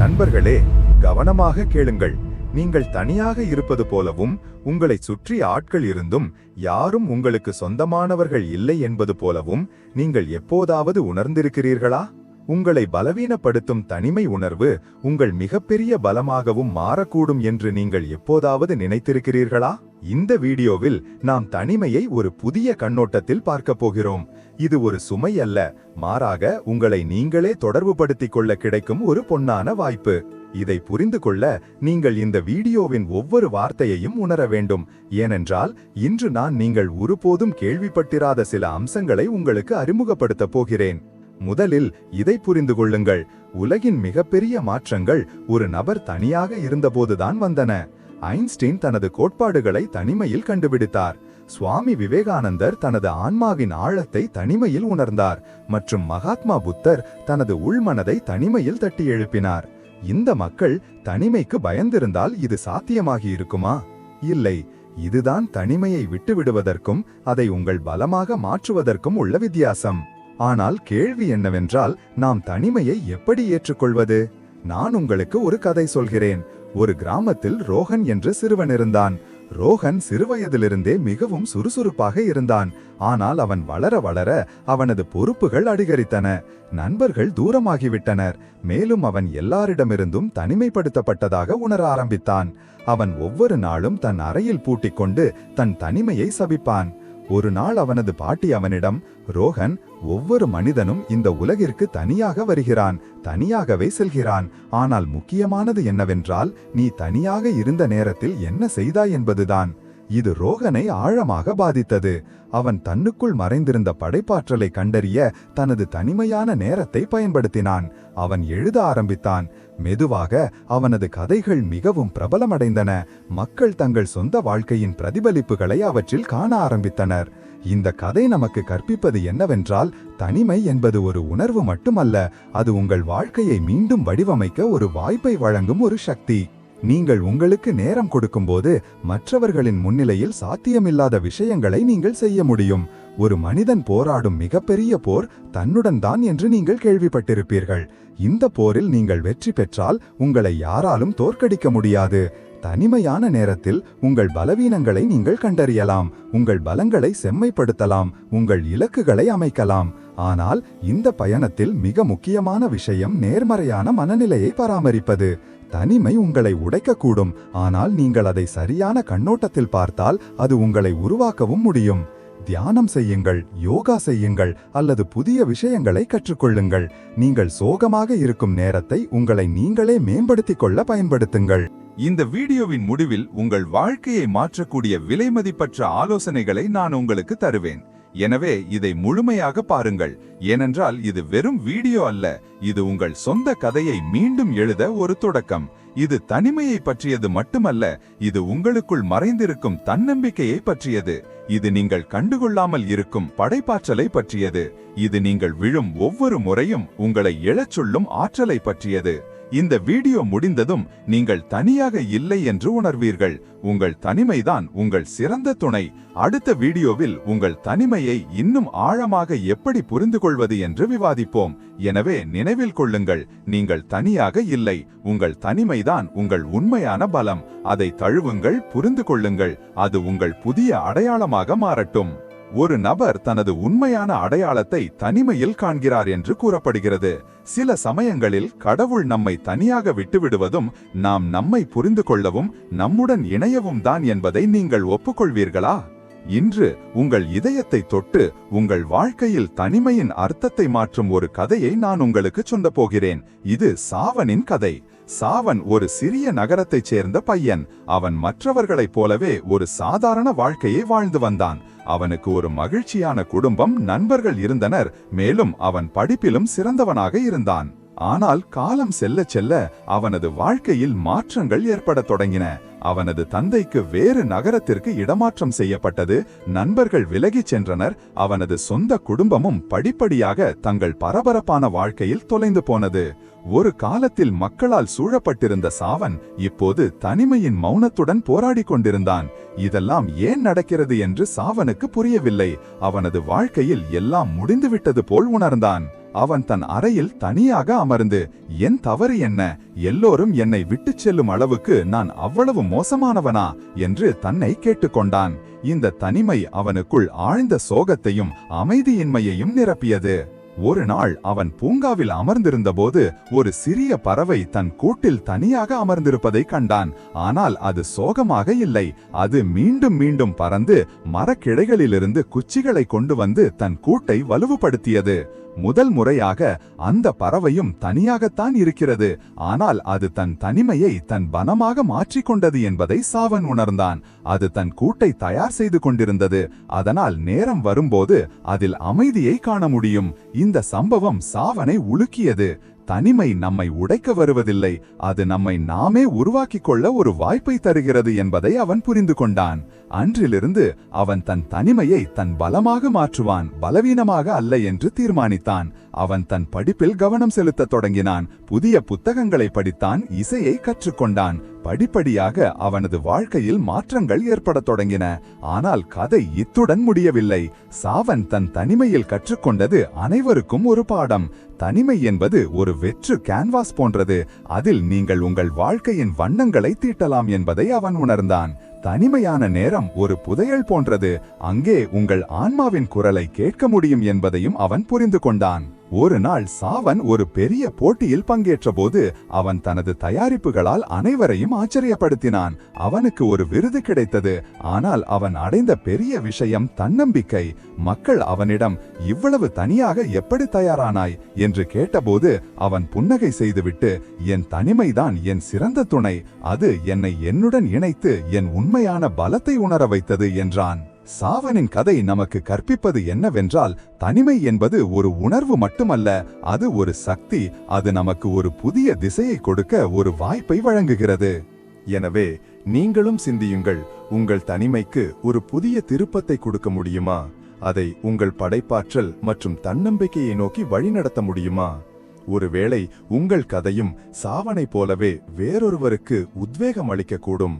நண்பர்களே கவனமாக கேளுங்கள். நீங்கள் தனியாக இருப்பது போலவும் உங்களை சுற்றி ஆட்கள் இருந்தும் யாரும் உங்களுக்கு சொந்தமானவர்கள் இல்லை என்பது போலவும் நீங்கள் எப்போதாவது உணர்ந்திருக்கிறீர்களா? உங்களை பலவீனப்படுத்தும் தனிமை உணர்வு உங்கள் மிகப்பெரிய பலமாகவும் மாறக்கூடும் என்று நீங்கள் எப்போதாவது நினைத்திருக்கிறீர்களா? இந்த வீடியோவில் நாம் தனிமையை ஒரு புதிய கண்ணோட்டத்தில் பார்க்கப் போகிறோம். இது ஒரு சுமை அல்ல மாறாக உங்களை நீங்களே தொடர்புபடுத்திக் கொள்ள கிடைக்கும் ஒரு பொன்னான வாய்ப்பு. இதை புரிந்து கொள்ள நீங்கள் இந்த வீடியோவின் ஒவ்வொரு வார்த்தையையும் உணர வேண்டும். ஏனென்றால் இன்று நான் நீங்கள் ஒருபோதும் கேள்விப்பட்டிராத சில அம்சங்களை உங்களுக்கு அறிமுகப்படுத்தப் போகிறேன். முதலில் இதை புரிந்து கொள்ளுங்கள். உலகின் மிகப்பெரிய மாற்றங்கள் ஒரு நபர் தனியாக இருந்தபோதுதான் வந்தன. ஐன்ஸ்டீன் தனது கோட்பாடுகளை தனிமையில் கண்டுபிடித்தார். சுவாமி விவேகானந்தர் தனது ஆன்மாவின் ஆழத்தை தனிமையில் உணர்ந்தார் மற்றும் மகாத்மா புத்தர் தனது உள்மனதை தனிமையில் தட்டி எழுப்பினார். இந்த மக்கள் தனிமைக்கு பயந்திருந்தால் இது சாத்தியமாகி இருக்குமா? இல்லை. இதுதான் தனிமையை விட்டுவிடுவதற்கும் அதை உங்கள் பலமாக மாற்றுவதற்கும் உள்ள வித்தியாசம். ஆனால் கேள்வி என்னவென்றால் நாம் தனிமையை எப்படி ஏற்றுக்கொள்வது? நான் உங்களுக்கு ஒரு கதை சொல்கிறேன். ஒரு கிராமத்தில் ரோஹன் என்று சிறுவன் இருந்தான். ரோஹன் சிறுவயதிலிருந்தே மிகவும் சுறுசுறுப்பாக இருந்தான். ஆனால் அவன் வளர வளர அவனது பொறுப்புகள் அதிகரித்தன. நண்பர்கள் தூரமாகிவிட்டனர். மேலும் அவன் எல்லாரிடமிருந்தும் தனிமைப்படுத்தப்பட்டதாக உணர ஆரம்பித்தான். அவன் ஒவ்வொரு நாளும் தன் அறையில் பூட்டிக் கொண்டு தன் தனிமையை சபிப்பான். ஒரு நாள் அவனது பாட்டி அவனிடம் ரோஹன் ஒவ்வொரு மனிதனும் இந்த உலகிற்கு தனியாக வருகிறான் தனியாகவே செல்கிறான். ஆனால் முக்கியமானது என்னவென்றால் நீ தனியாக இருந்த நேரத்தில் என்ன செய்தாய் என்பதுதான். இது ரோகனை ஆழமாக பாதித்தது. அவன் தன்னுக்குள் மறைந்திருந்த படைப்பாற்றலை கண்டறிய தனது தனிமையான நேரத்தை பயன்படுத்தினான். அவன் எழுத ஆரம்பித்தான். மெதுவாக அவனது கதைகள் மிகவும் பிரபலமடைந்தன. மக்கள் தங்கள் சொந்த வாழ்க்கையின் பிரதிபலிப்புகளை அவற்றில் காண ஆரம்பித்தனர். இந்த கதை நமக்கு கற்பிப்பது என்னவென்றால் தனிமை என்பது ஒரு உணர்வு மட்டுமல்ல அது உங்கள் வாழ்க்கையை மீண்டும் வடிவமைக்க ஒரு வாய்ப்பை வழங்கும் ஒரு சக்தி. நீங்கள் உங்களுக்கு நேரம் கொடுக்கும்போது மற்றவர்களின் முன்னிலையில் சாத்தியமில்லாத விஷயங்களை நீங்கள் செய்ய முடியும். ஒரு மனிதன் போராடும் மிகப்பெரிய போர் தன்னுடன் தான் என்று நீங்கள் கேள்விப்பட்டிருப்பீர்கள். இந்த போரில் நீங்கள் வெற்றி பெற்றால் உங்களை யாராலும் தோற்கடிக்க முடியாது. தனிமையான நேரத்தில் உங்கள் பலவீனங்களை நீங்கள் கண்டறியலாம். உங்கள் பலங்களை செம்மைப்படுத்தலாம். உங்கள் இலக்குகளை அமைக்கலாம். ஆனால் இந்த பயணத்தில் மிக முக்கியமான விஷயம் நேர்மறையான மனநிலையை பராமரிப்பது. தனிமை உங்களை உடைக்கக்கூடும். ஆனால் நீங்கள் அதை சரியான கண்ணோட்டத்தில் பார்த்தால் அது உங்களை உருவாக்கவும் முடியும். தியானம் செய்யுங்கள் யோகா செய்யுங்கள் அல்லது புதிய விஷயங்களை கற்றுக்கொள்ளுங்கள். நீங்கள் சோகமாக இருக்கும் நேரத்தை உங்களை நீங்களே மேம்படுத்திக் கொள்ள பயன்படுத்துங்கள். இந்த வீடியோவின் முடிவில் உங்கள் வாழ்க்கையை மாற்றக்கூடிய விலைமதிப்பற்ற ஆலோசனைகளை நான் உங்களுக்கு தருவேன். எனவே இதை முழுமையாக பாருங்கள். ஏனென்றால் இது வெறும் வீடியோ அல்ல இது உங்கள் சொந்த கதையை மீண்டும் எழுத ஒரு தொடக்கம். இது தனிமையை பற்றியது மட்டுமல்ல இது உங்களுக்குள் மறைந்திருக்கும் தன்னம்பிக்கையை பற்றியது. இது நீங்கள் கண்டுகொள்ளாமல் இருக்கும் படைப்பாற்றலை பற்றியது. இது நீங்கள் விழும் ஒவ்வொரு முறையும் உங்களை எழச் சொல்லும் ஆற்றலை பற்றியது. இந்த வீடியோ முடிந்ததும் நீங்கள் தனியாக இல்லை என்று உணர்வீர்கள். உங்கள் தனிமைதான் உங்கள் சிறந்த துணை. அடுத்த வீடியோவில் உங்கள் தனிமையை இன்னும் ஆழமாக எப்படி புரிந்து கொள்வது என்று விவாதிப்போம். எனவே நினைவில் கொள்ளுங்கள் நீங்கள் தனியாக இல்லை. உங்கள் தனிமைதான் உங்கள் உண்மையான பலம். அதை தழுவுங்கள் புரிந்து கொள்ளுங்கள் அது உங்கள் புதிய அடையாளமாக மாறட்டும். ஒரு நபர் தனது உண்மையான அடையாளத்தை தனிமையில் காண்கிறார் என்று கூறப்படுகிறது. சில சமயங்களில் கடவுள் நம்மை தனியாக விட்டுவிடுவதும் நாம் நம்மை புரிந்து கொள்ளவும் நம்முடன் இணையவும் தான் என்பதை நீங்கள் ஒப்புக்கொள்வீர்களா? இன்று உங்கள் இதயத்தை தொட்டு உங்கள் வாழ்க்கையில் தனிமையின் அர்த்தத்தை மாற்றும் ஒரு கதையை நான் உங்களுக்கு சொல்லப் போகிறேன். இது சாவனின் கதை. சாவன் ஒரு சிறிய நகரத்தைச் சேர்ந்த பையன். அவன் மற்றவர்களைப் போலவே ஒரு சாதாரண வாழ்க்கையை வாழ்ந்து வந்தான். அவனுக்கு ஒரு மகிழ்ச்சியான குடும்பம் நண்பர்கள் இருந்தனர் மேலும் அவன் படிப்பிலும் சிறந்தவனாக இருந்தான். ஆனால் காலம் செல்ல செல்ல அவனது வாழ்க்கையில் மாற்றங்கள் ஏற்படத் தொடங்கின. அவனது தந்தைக்கு வேறு நகரத்திற்கு இடமாற்றம் செய்யப்பட்டது. நண்பர்கள் விலகிச் சென்றனர். அவனது சொந்த குடும்பமும் படிப்படியாக தங்கள் பரபரப்பான வாழ்க்கையில் தொலைந்து போனது. ஒரு காலத்தில் மக்களால் சூழப்பட்டிருந்த சாவன் இப்போது தனிமையின் மௌனத்துடன் போராடிக் கொண்டிருந்தான். இதெல்லாம் ஏன் நடக்கிறது என்று சாவனுக்கு புரியவில்லை. அவனது வாழ்க்கையில் எல்லாம் முடிந்துவிட்டது போல் உணர்ந்தான். அவன் தன் அறையில் தனியாக அமர்ந்து என் தவறு என்ன? எல்லோரும் என்னை விட்டுச் செல்லும் அளவுக்கு நான் அவ்வளவு மோசமானவனா? என்று தன்னை கேட்டுக்கொண்டான். இந்த தனிமை அவனுக்குள் ஆழ்ந்த சோகத்தையும் அமைதியின்மையையும் நிரப்பியது. ஒரு நாள் அவன் பூங்காவில் அமர்ந்திருந்தபோது ஒரு சிறிய பறவை தன் கூட்டில் தனியாக அமர்ந்திருப்பதை கண்டான். ஆனால் அது சோகமாக இல்லை. அது மீண்டும் மீண்டும் பறந்து மரக்கிளைகளிலிருந்து குச்சிகளை கொண்டு வந்து தன் கூட்டை வலுவுபடுத்தியது. முதல் முறையாக அந்த பறவையும் தனியாகத்தான் இருக்கிறது. ஆனால் அது தன் தனிமையை தன் பனமாக மாற்றிக்கொண்டது என்பதை சாவன் உணர்ந்தான். அது தன் கூட்டை தயார் செய்து கொண்டிருந்தது. அதனால் நேரம் வரும்போது அதில் அமைதியை காண முடியும். இந்த சம்பவம் சாவனை உலுக்கியது. தனிமை நம்மை உடைக்க வருவதில்லை. அது நம்மை நாமே உருவாக்கிக் கொள்ள ஒரு வாய்ப்பை தருகிறது என்பதை அவன் புரிந்து கொண்டான். அன்றிலிருந்து அவன் தன் தனிமையை தன் பலமாக மாற்றுவான் பலவீனமாக அல்ல என்று தீர்மானித்தான். அவன் தன் படிப்பில் கவனம் செலுத்தத் தொடங்கினான். புதிய புத்தகங்களை படித்தான் இசையை கற்றுக்கொண்டான். படிப்படியாக அவனது வாழ்க்கையில் மாற்றங்கள் ஏற்படத் தொடங்கின. ஆனால் கதை இத்துடன் முடியவில்லை. சாவன் தன் தனிமையில் கற்றுக்கொண்டது அனைவருக்கும் ஒரு பாடம். தனிமை என்பது ஒரு வெற்று கேன்வாஸ் போன்றது. அதில் நீங்கள் உங்கள் வாழ்க்கையின் வண்ணங்களை தீட்டலாம் என்பதை அவன் உணர்ந்தான். தனிமையான நேரம் ஒரு புதையல் போன்றது. அங்கே உங்கள் ஆன்மாவின் குரலை கேட்க முடியும் என்பதையும் அவன் புரிந்து கொண்டான். ஒரு நாள் சாவன் ஒரு பெரிய போட்டியில் பங்கேற்றபோது அவன் தனது தயாரிப்புகளால் அனைவரையும் ஆச்சரியப்படுத்தினான். அவனுக்கு ஒரு விருது கிடைத்தது. ஆனால் அவன் அடைந்த பெரிய விஷயம் தன்னம்பிக்கை. மக்கள் அவனிடம் இவ்வளவு தனியாக எப்படி தயாரானாய்? என்று கேட்டபோது அவன் புன்னகை செய்துவிட்டு என் தனிமைதான் என் சிறந்த துணை. அது என்னை என்னுடன் இணைத்து என் உண்மையான பலத்தை உணர வைத்தது என்றான். சாவனின் கதை நமக்கு கற்பிப்பது என்னவென்றால் தனிமை என்பது ஒரு உணர்வு மட்டுமல்ல அது ஒரு சக்தி அது நமக்கு ஒரு புதிய திசையை கொடுக்க ஒரு வாய்ப்பை வழங்குகிறது. எனவே நீங்களும் சிந்தியுங்கள் உங்கள் தனிமைக்கு ஒரு புதிய திருப்பத்தை கொடுக்க முடியுமா? அதை உங்கள் படைப்பாற்றல் மற்றும் தன்னம்பிக்கையை நோக்கி வழிநடத்த முடியுமா? ஒருவேளை உங்கள் கதையும் சாவனை போலவே வேறொருவருக்கு உத்வேகம் அளிக்கக்கூடும்.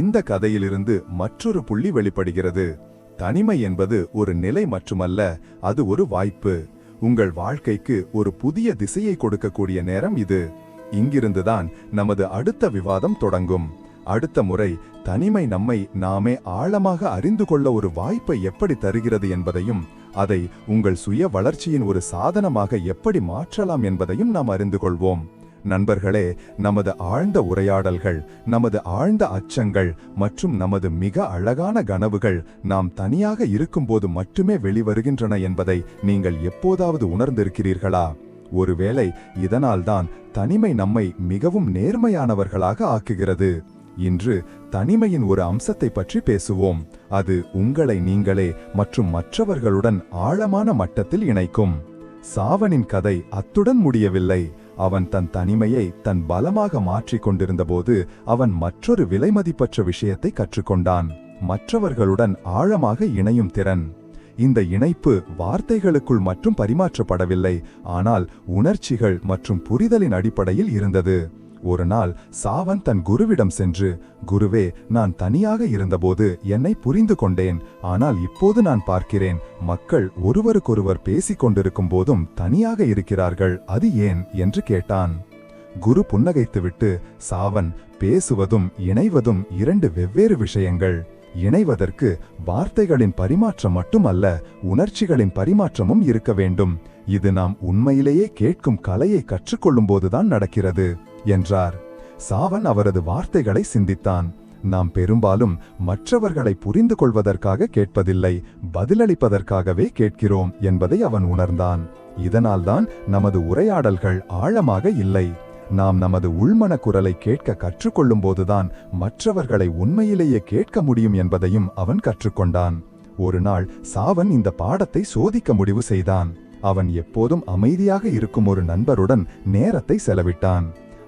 இந்த கதையிலிருந்து மற்றொரு புள்ளி வெளிப்படுகிறது. தனிமை என்பது ஒரு நிலை மட்டுமல்ல அது ஒரு வாய்ப்பு. உங்கள் வாழ்க்கைக்கு ஒரு புதிய திசையை கொடுக்கக்கூடிய நேரம் இது. இங்கிருந்துதான் நமது அடுத்த விவாதம் தொடங்கும். அடுத்த முறை தனிமை நம்மை நாமே ஆழமாக அறிந்து கொள்ள ஒரு வாய்ப்பை எப்படி தருகிறது என்பதையும் அதை உங்கள் சுய வளர்ச்சியின் ஒரு சாதனமாக எப்படி மாற்றலாம் என்பதையும் நாம் அறிந்து கொள்வோம். நண்பர்களே நமது ஆழ்ந்த உரையாடல்கள் நமது ஆழ்ந்த அச்சங்கள் மற்றும் நமது மிக அழகான கனவுகள் நாம் தனியாக இருக்கும்போது மட்டுமே வெளிவருகின்றன என்பதை நீங்கள் எப்போதாவது உணர்ந்திருக்கிறீர்களா? ஒருவேளை இதனால்தான் தனிமை நம்மை மிகவும் நேர்மையானவர்களாக ஆக்குகிறது. இன்று தனிமையின் ஒரு அம்சத்தை பற்றி பேசுவோம். அது உங்களை நீங்களே மற்றும் மற்றவர்களுடன் ஆழமான மட்டத்தில் இணைக்கும். சாவனின் கதை அத்துடன் முடியவில்லை. அவன் தன் தனிமையை தன் பலமாக மாற்றிக் கொண்டிருந்தபோது அவன் மற்றொரு விலைமதிப்பற்ற விஷயத்தை கற்றுக்கொண்டான். மற்றவர்களுடன் ஆழமாக இணையும் திறன். இந்த இணைப்பு வார்த்தைகளுக்குள் மட்டும் பரிமாற்றப்படவில்லை ஆனால் உணர்ச்சிகள் மற்றும் புரிதலின் அடிப்படையில் இருந்தது. ஒரு நாள் சாவன் தன் குருவிடம் சென்று குருவே நான் தனியாக இருந்தபோது என்னை புரிந்து கொண்டேன். ஆனால் இப்போது நான் பார்க்கிறேன். மக்கள் ஒருவருக்கொருவர் பேசிக் கொண்டிருக்கும் போதும் தனியாக இருக்கிறார்கள். அது ஏன்? என்று கேட்டான். குரு புன்னகைத்துவிட்டு சாவன் பேசுவதும் இணைவதும் இரண்டு வெவ்வேறு விஷயங்கள். இணைவதற்கு வார்த்தைகளின் பரிமாற்றம் மட்டுமல்ல உணர்ச்சிகளின் பரிமாற்றமும் இருக்க வேண்டும். இது நாம் உண்மையிலேயே கேட்கும் கலையை கற்றுக்கொள்ளும் போதுதான் நடக்கிறது. என்றார். சாவன் அவரது வார்த்தைகளை சிந்தித்தான். நாம் பெரும்பாலும் மற்றவர்களை புரிந்து கொள்வதற்காக கேட்பதில்லை பதிலளிப்பதற்காகவே கேட்கிறோம் என்பதை அவன் உணர்ந்தான். இதனால்தான் நமது உரையாடல்கள் ஆழமாக இல்லை. நாம் நமது உள்மன குரலை கேட்க கற்றுக்கொள்ளும் போதுதான் மற்றவர்களை உண்மையிலேயே கேட்க முடியும் என்பதையும் அவன் கற்றுக்கொண்டான். ஒரு நாள் சாவன் இந்த பாடத்தை சோதிக்க முடிவு செய்தான். அவன் எப்போதும் அமைதியாக இருக்கும் ஒரு நண்பருடன் நேரத்தை செலவிட்டான்.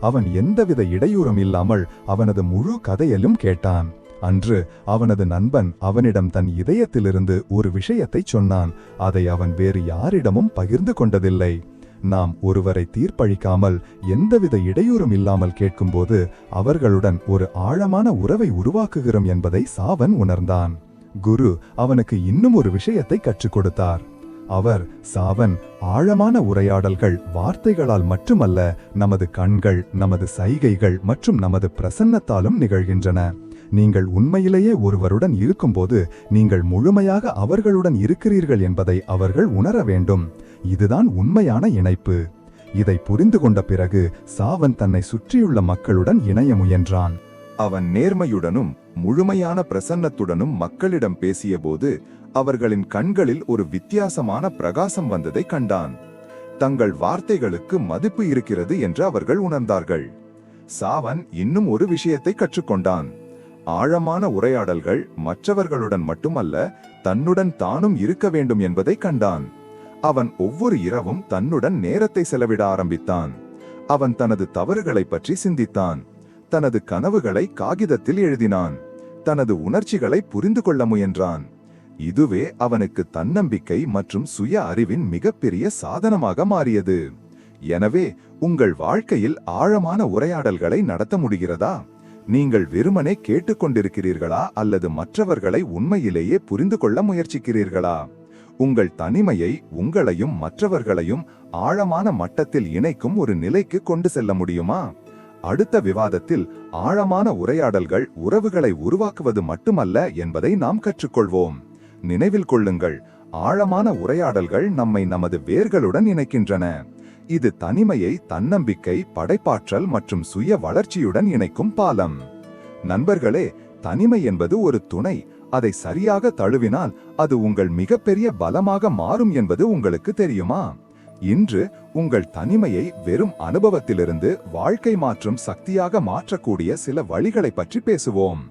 அவன் எந்தவித இடையூறும் இல்லாமல் அவனது முழு கதையிலும் கேட்டான். அன்று அவனது நண்பன் அவனிடம் தன் இதயத்திலிருந்து ஒரு விஷயத்தை சொன்னான். அதை அவன் வேறு யாரிடமும் பகிர்ந்து கொண்டதில்லை. நாம் ஒருவரை தீர்ப்பளிக்காமல் எந்தவித இடையூறும் இல்லாமல் கேட்கும்போது அவர்களுடன் ஒரு ஆழமான உறவை உருவாக்குகிறோம் என்பதை சாவன் உணர்ந்தான். குரு அவனுக்கு இன்னும் ஒரு விஷயத்தை கற்றுக் கொடுத்தார். அவர் சாவன் ஆழமான உரையாடல்கள் வார்த்தைகளால் மட்டுமல்ல நமது கண்கள் நமது சைகைகள் மற்றும் நமது பிரசன்னத்தாலும் நிகழ்கின்றன. நீங்கள் உண்மையிலேயே ஒருவருடன் இருக்கும்போது நீங்கள் முழுமையாக அவர்களுடன் இருக்கிறீர்கள் என்பதை அவர்கள் உணர வேண்டும். இதுதான் உண்மையான இணைப்பு. இதை புரிந்து கொண்ட பிறகு சாவன் தன்னை சுற்றியுள்ள மக்களுடன் இணைய முயன்றான். அவன் நேர்மையுடனும் முழுமையான பிரசன்னத்துடனும் மக்களிடம் பேசியபோது அவர்களின் கண்களில் ஒரு வித்தியாசமான பிரகாசம் வந்ததை கண்டான். தங்கள் வார்த்தைகளுக்கு மதிப்பு இருக்கிறது என்று அவர்கள் உணர்ந்தார்கள். சாவன் இன்னும் ஒரு விஷயத்தை கற்றுக்கொண்டான். ஆழமான உரையாடல்கள் மற்றவர்களுடன் மட்டுமல்ல தன்னுடன் தானும் இருக்க வேண்டும் என்பதை கண்டான். அவன் ஒவ்வொரு இரவும் தன்னுடன் நேரத்தை செலவிட ஆரம்பித்தான். அவன் தனது தவறுகளைப் பற்றி சிந்தித்தான். தனது கனவுகளை காகிதத்தில் எழுதினான். தனது உணர்ச்சிகளை புரிந்து கொள்ள முயன்றான். இதுவே அவனுக்கு தன்னம்பிக்கை மற்றும் சுய அறிவின் மிகப்பெரிய சாதனமாக மாறியது. எனவே உங்கள் வாழ்க்கையில் ஆழமான உரையாடல்களை நடத்த முடிகிறதா? நீங்கள் வெறுமனே கேட்டுக்கொண்டிருக்கிறீர்களா அல்லது மற்றவர்களை உண்மையிலேயே புரிந்து கொள்ள முயற்சிக்கிறீர்களா? உங்கள் தனிமையை உங்களையும் மற்றவர்களையும் ஆழமான மட்டத்தில் இணைக்கும் ஒரு நிலைக்கு கொண்டு செல்ல முடியுமா? அடுத்த விவாதத்தில் ஆழமான உரையாடல்கள் உறவுகளை உருவாக்குவது மட்டுமல்ல என்பதை நாம் கற்றுக்கொள்வோம். நினைவில் கொள்ளுங்கள் ஆழமான உரையாடல்கள் நம்மை நமது வேர்களுடன் இணைக்கின்றன. இது தனிமையை தன்னம்பிக்கை படைப்பாற்றல் மற்றும் சுய வளர்ச்சியுடன் இணைக்கும் பாலம். நண்பர்களே தனிமை என்பது ஒரு துணை. அதை சரியாக தழுவினால் அது உங்கள் மிகப்பெரிய பலமாக மாறும் என்பது உங்களுக்கு தெரியுமா? இன்று உங்கள் தனிமையை வெறும் அனுபவத்திலிருந்து வாழ்க்கை மாற்றும் சக்தியாக மாற்றக்கூடிய சில வழிகளை பற்றி பேசுவோம்.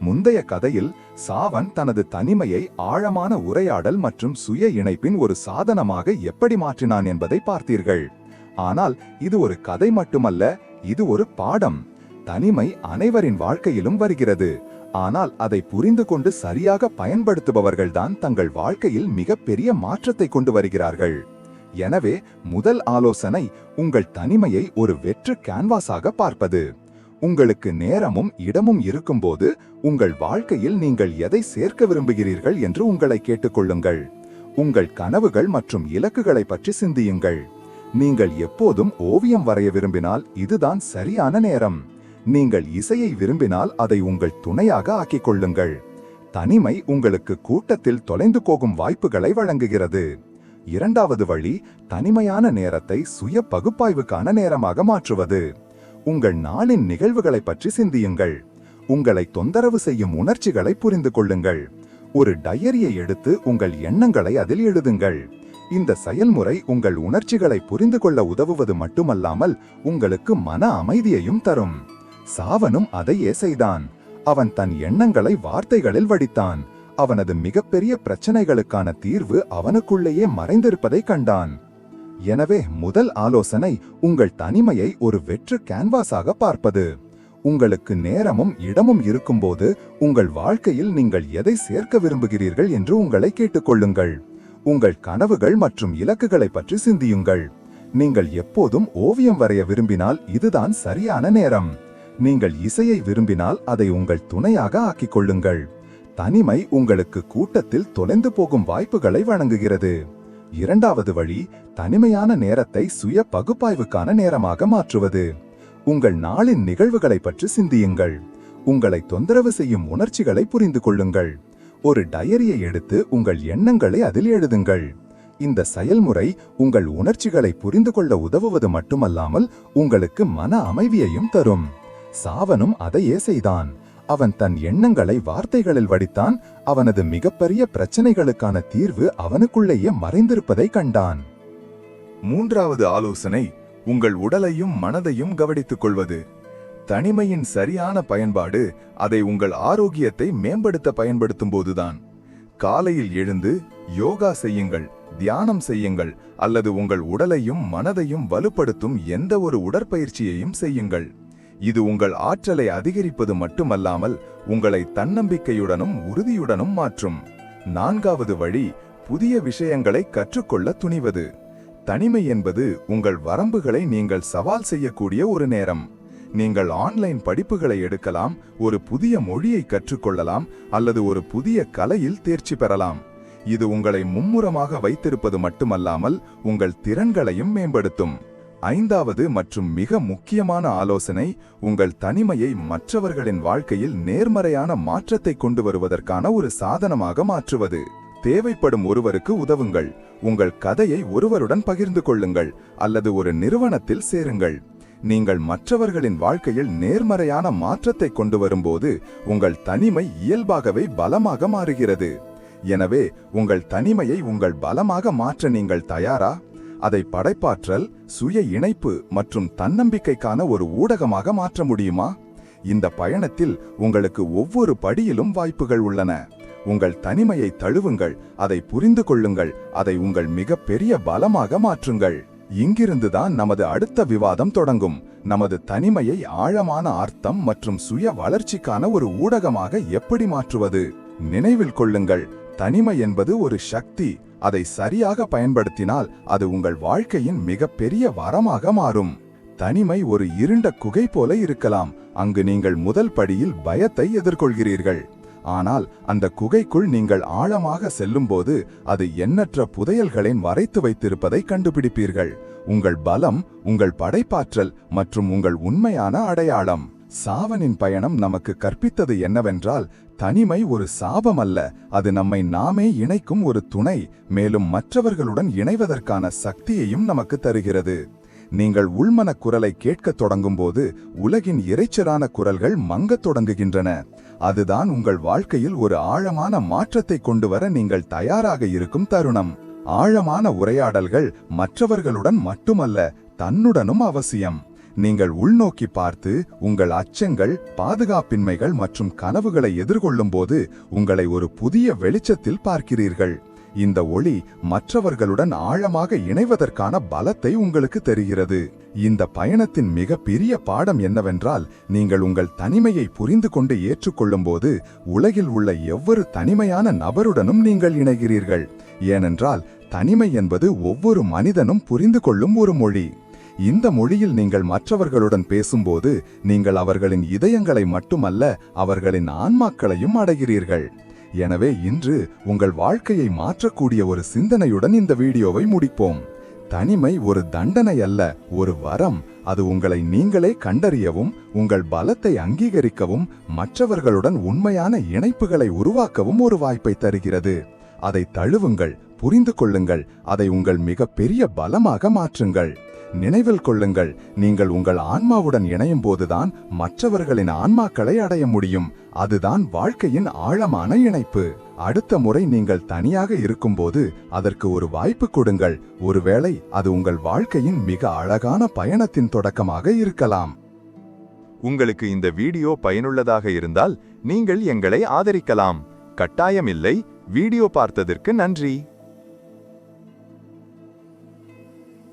முந்தைய கதையில் சாவன் தனது தனிமையை ஆழமான உரையாடல் மற்றும் சுய இணைப்பின் ஒரு சாதனமாக எப்படி மாற்றினான் என்பதை பார்த்தீர்கள். ஆனால் இது ஒரு கதை மட்டுமல்ல இது ஒரு பாடம். தனிமை அனைவரின் வாழ்க்கையிலும் வருகிறது. ஆனால் அதை புரிந்து கொண்டு சரியாக பயன்படுத்துபவர்கள்தான் தங்கள் வாழ்க்கையில் மிகப்பெரிய மாற்றத்தை கொண்டு வருகிறார்கள். எனவே முதல் ஆலோசனை உங்கள் தனிமையை ஒரு வெற்று கேன்வாஸாக பார்ப்பது. உங்களுக்கு நேரமும் இடமும் இருக்கும்போது உங்கள் வாழ்க்கையில் நீங்கள் எதை சேர்க்க விரும்புகிறீர்கள் என்று உங்களை கேட்டுக்கொள்ளுங்கள். உங்கள் கனவுகள் மற்றும் இலக்குகளை பற்றி சிந்தியுங்கள். நீங்கள் எப்போதும் ஓவியம் வரைய விரும்பினால் இதுதான் சரியான நேரம். நீங்கள் இசையை விரும்பினால் அதை உங்கள் துணையாக ஆக்கிக் கொள்ளுங்கள். தனிமை உங்களுக்கு கூட்டத்தில் தொலைந்து போகும் வாய்ப்புகளை வழங்குகிறது. இரண்டாவது வழி தனிமையான நேரத்தை சுய பகுப்பாய்வுக்கான நேரமாக மாற்றுவது. உங்கள் நாளின் நிகழ்வுகளை பற்றி சிந்தியுங்கள். உங்களை தொந்தரவு செய்யும் உணர்ச்சிகளை புரிந்து கொள்ளுங்கள். ஒரு டயரியை எடுத்து உங்கள் எண்ணங்களை அதில் எழுதுங்கள். இந்த செயல்முறை உங்கள் உணர்ச்சிகளை புரிந்து கொள்ள உதவுவது மட்டுமல்லாமல் உங்களுக்கு மன அமைதியையும் தரும். சாவனும் அதையே செய்தான். அவன் தன் எண்ணங்களை வார்த்தைகளில் வடித்தான். அவனது மிகப்பெரிய பிரச்சனைகளுக்கான தீர்வு அவனுக்குள்ளேயே மறைந்திருப்பதை கண்டான். எனவே முதல் ஆலோசனை உங்கள் தனிமையை ஒரு வெற்று கேன்வாஸாக பார்ப்பது. உங்களுக்கு நேரமும் இடமும் இருக்கும்போது உங்கள் வாழ்க்கையில் நீங்கள் எதை சேர்க்க விரும்புகிறீர்கள் என்று உங்களை கேட்டுக்கொள்ளுங்கள். உங்கள் கனவுகள் மற்றும் இலக்குகளை பற்றி சிந்தியுங்கள். நீங்கள் எப்போதும் ஓவியம் வரைய விரும்பினால் இதுதான் சரியான நேரம். நீங்கள் இசையை விரும்பினால் அதை உங்கள் துணையாக ஆக்கிக் கொள்ளுங்கள். தனிமை உங்களுக்கு கூட்டத்தில் தொலைந்து போகும் வாய்ப்புகளை வழங்குகிறது. இரண்டாவது வழி தனிமையான நேரத்தை சுய பகுப்பாய்வுக்கான நேரமாக மாற்றுவது. உங்கள் நாளின் நிகழ்வுகளை பற்றி சிந்தியுங்கள். உங்களை தொந்தரவு செய்யும் உணர்ச்சிகளை புரிந்து கொள்ளுங்கள். ஒரு டயரியை எடுத்து உங்கள் எண்ணங்களை அதில் எழுதுங்கள். இந்த செயல்முறை உங்கள் உணர்ச்சிகளை புரிந்து கொள்ள உதவுவது மட்டுமல்லாமல் உங்களுக்கு மன அமைதியையும் தரும். சாவனும் அதையே செய்தான். அவன் தன் எண்ணங்களை வார்த்தைகளில் வடித்தான். அவனது மிகப்பெரிய பிரச்சனைகளுக்கான தீர்வு அவனுக்குள்ளேயே மறைந்திருப்பதை கண்டான். மூன்றாவது ஆலோசனை உங்கள் உடலையும் மனதையும் கவனித்துக் கொள்வது. தனிமையின் சரியான பயன்பாடு அதை உங்கள் ஆரோக்கியத்தை மேம்படுத்த பயன்படுத்தும் போதுதான். காலையில் எழுந்து யோகா செய்யுங்கள் தியானம் செய்யுங்கள் அல்லது உங்கள் உடலையும் மனதையும் வலுப்படுத்தும் எந்த ஒரு உடற்பயிற்சியையும் செய்யுங்கள். இது உங்கள் ஆற்றலை அதிகரிப்பது மட்டுமல்லாமல் உங்களை தன்னம்பிக்கையுடனும் உறுதியுடனும் மாற்றும். நான்காவது வழி புதிய விஷயங்களை கற்றுக்கொள்ள துணிவது. தனிமை என்பது உங்கள் வரம்புகளை நீங்கள் சவால் செய்யக்கூடிய ஒரு நேரம். நீங்கள் ஆன்லைன் படிப்புகளை எடுக்கலாம் ஒரு புதிய மொழியை கற்றுக்கொள்ளலாம் அல்லது ஒரு புதிய கலையில் தேர்ச்சி பெறலாம். இது உங்களை மும்முரமாக வைத்திருப்பது மட்டுமல்லாமல் உங்கள் திறன்களையும் மேம்படுத்தும். ஐந்தாவது மற்றும் மிக முக்கியமான ஆலோசனை உங்கள் தனிமையை மற்றவர்களின் வாழ்க்கையில் நேர்மறையான மாற்றத்தை கொண்டு வருவதற்கான ஒரு சாதனமாக மாற்றுவது. தேவைப்படும் ஒருவருக்கு உதவுங்கள். உங்கள் கதையை ஒருவருடன் பகிர்ந்து கொள்ளுங்கள் அல்லது ஒரு நிறுவனத்தில் சேருங்கள். நீங்கள் மற்றவர்களின் வாழ்க்கையில் நேர்மறையான மாற்றத்தை கொண்டு வரும்போது உங்கள் தனிமை இயல்பாகவே பலமாக மாறுகிறது. எனவே உங்கள் தனிமையை உங்கள் பலமாக மாற்ற நீங்கள் தயாரா? அதை படைப்பாற்றல் சுய இணைப்பு மற்றும் தன்னம்பிக்கைக்கான ஒரு ஊடகமாக மாற்ற முடியுமா? இந்த பயணத்தில் உங்களுக்கு ஒவ்வொரு படியிலும் வாய்ப்புகள் உள்ளன. உங்கள் தனிமையை தழுவுங்கள் அதை புரிந்து கொள்ளுங்கள் அதை உங்கள் மிகப்பெரிய பலமாக மாற்றுங்கள். இங்கிருந்துதான் நமது அடுத்த விவாதம் தொடங்கும். நமது தனிமையை ஆழமான அர்த்தம் மற்றும் சுய வளர்ச்சிக்கான ஒரு ஊடகமாக எப்படி மாற்றுவது? நினைவில் கொள்ளுங்கள். தனிமை என்பது ஒரு சக்தி அதை சரியாக பயன்படுத்தினால் அது உங்கள் வாழ்க்கையின் மிகப்பெரிய வரமாக மாறும். தனிமை ஒரு இருண்ட குகை போல இருக்கலாம். அங்கு நீங்கள் முதல் படியில் பயத்தை எதிர்கொள்கிறீர்கள். ஆனால் அந்த குகைக்குள் நீங்கள் ஆழமாக செல்லும்போது அது எண்ணற்ற புதையல்களின் வரைத்து வைத்திருப்பதை கண்டுபிடிப்பீர்கள். உங்கள் பலம் உங்கள் படைப்பாற்றல் மற்றும் உங்கள் உண்மையான அடையாளம். சாவனின் பயணம் நமக்கு கற்பித்தது என்னவென்றால் தனிமை ஒரு சாபம் அல்ல அது நம்மை நாமே இணைக்கும் ஒரு துணை மேலும் மற்றவர்களுடன் இணைவதற்கான சக்தியையும் நமக்கு தருகிறது. நீங்கள் உள்மனக் குரலை கேட்கத் தொடங்கும்போது உலகின் இரைச்சலான குரல்கள் மங்கத் தொடங்குகின்றன. அதுதான் உங்கள் வாழ்க்கையில் ஒரு ஆழமான மாற்றத்தை கொண்டு வர நீங்கள் தயாராக இருக்கும் தருணம். ஆழமான உரையாடல்கள் மற்றவர்களுடன் மட்டுமல்ல தன்னுடனும் அவசியம். நீங்கள் உள்நோக்கி பார்த்து உங்கள் அச்சங்கள் பாதுகாப்பின்மைகள் மற்றும் கனவுகளை எதிர்கொள்ளும்போது உங்களை ஒரு புதிய வெளிச்சத்தில் பார்க்கிறீர்கள். இந்த ஒளி மற்றவர்களுடன் ஆழமாக இணைவதற்கான பலத்தை உங்களுக்கு தெரிகிறது. இந்த பயணத்தின் மிக பெரிய பாடம் என்னவென்றால் நீங்கள் உங்கள் தனிமையை புரிந்து கொண்டு ஏற்றுக்கொள்ளும்போது உலகில் உள்ள எவ்வொரு தனிமையான நபருடனும் நீங்கள் இணைகிறீர்கள். ஏனென்றால் தனிமை என்பது ஒவ்வொரு மனிதனும் புரிந்து கொள்ளும் ஒரு மொழி. இந்த மொழியில் நீங்கள் மற்றவர்களுடன் பேசும்போது நீங்கள் அவர்களின் இதயங்களை மட்டுமல்ல அவர்களின் ஆன்மாக்களையும் அடைகிறீர்கள். எனவே இன்று உங்கள் வாழ்க்கையை மாற்றக்கூடிய ஒரு சிந்தனையுடன் இந்த வீடியோவை முடிப்போம். தனிமை ஒரு தண்டனை அல்ல ஒரு வரம். அது உங்களை நீங்களே கண்டறியவும் உங்கள் பலத்தை அங்கீகரிக்கவும் மற்றவர்களுடன் உண்மையான இணைப்புகளை உருவாக்கவும் ஒரு வாய்ப்பை தருகிறது. அதை தழுவுங்கள் புரிந்து கொள்ளுங்கள் அதை உங்கள் மிகப்பெரிய பலமாக மாற்றுங்கள். நினைவில் கொள்ளுங்கள். நீங்கள் உங்கள் ஆன்மாவுடன் இணையும் போதுதான் மற்றவர்களின் ஆன்மாக்களை அடைய முடியும். அதுதான் வாழ்க்கையின் ஆழமான இணைப்பு. அடுத்த முறை நீங்கள் தனியாக இருக்கும்போது அதற்கு ஒரு வாய்ப்பு கொடுங்கள். ஒருவேளை அது உங்கள் வாழ்க்கையின் மிக அழகான பயணத்தின் தொடக்கமாக இருக்கலாம். உங்களுக்கு இந்த வீடியோ பயனுள்ளதாக இருந்தால் நீங்கள் எங்களை ஆதரிக்கலாம். கட்டாயமில்லை. வீடியோ பார்த்ததற்கு நன்றி.